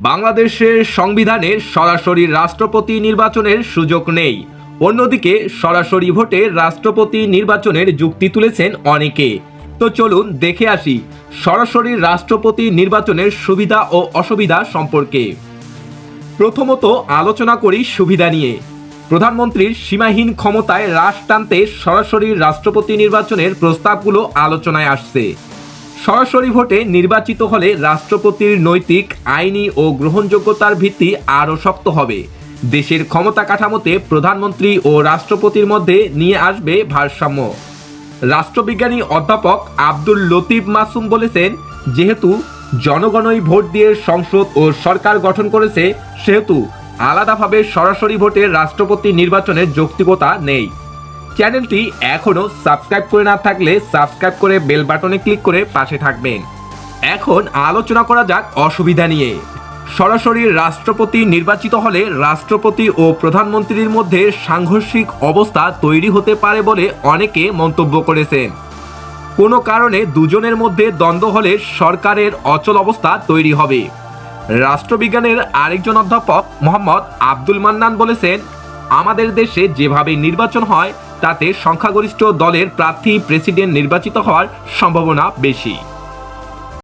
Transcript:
বাংলাদেশের সংবিধানে সরাসরি রাষ্ট্রপতি নির্বাচনের সুযোগ নেই। অন্যদিকে সরাসরি ভোটে রাষ্ট্রপতি নির্বাচনের যুক্তি তুলেছেন অনেকে। তো চলুন দেখে আসি সরাসরি রাষ্ট্রপতি নির্বাচনের সুবিধা ও অসুবিধা সম্পর্কে। প্রথমত আলোচনা করি সুবিধা নিয়ে। প্রধানমন্ত্রীর সীমাহীন ক্ষমতায় হ্রাস টানতে সরাসরি রাষ্ট্রপতি নির্বাচনের প্রস্তাবগুলো আলোচনায় আসছে। সরাসরি ভোটে নির্বাচিত হলে রাষ্ট্রপতির নৈতিক, আইনি ও গ্রহণযোগ্যতার ভিত্তি আরও শক্ত হবে। দেশের ক্ষমতা কাঠামোতে প্রধানমন্ত্রী ও রাষ্ট্রপতির মধ্যে নিয়ে আসবে ভারসাম্য। রাষ্ট্রবিজ্ঞানী অধ্যাপক আব্দুল লতিফ মাসুম বলেছেন, যেহেতু জনগণই ভোট দিয়ে সংসদ ও সরকার গঠন করেছে, সেহেতু আলাদাভাবে সরাসরি ভোটে রাষ্ট্রপতি নির্বাচনের যৌক্তিকতা নেই। চ্যানেলটি এখনও সাবস্ক্রাইব করে না থাকলে সাবস্ক্রাইব করে বেল বাটনে ক্লিক করে পাশে থাকবেন। এখন আলোচনা করা যাক অসুবিধা নিয়ে। সরাসরি রাষ্ট্রপতি নির্বাচিত হলে রাষ্ট্রপতি ও প্রধানমন্ত্রীর মধ্যে সাংঘর্ষিক অবস্থা তৈরি হতে পারে বলে অনেকে মন্তব্য করেছেন। কোনো কারণে দুজনের মধ্যে দ্বন্দ্ব হলে সরকারের অচল অবস্থা তৈরি হবে। রাষ্ট্রবিজ্ঞানের আরেকজন অধ্যাপক মোহাম্মদ আব্দুল মান্নান বলেছেন, আমাদের দেশে যেভাবে নির্বাচন হয় তাতে সংখ্যাগরিষ্ঠ দলের প্রার্থী প্রেসিডেন্ট নির্বাচিত হওয়ার সম্ভাবনা বেশি।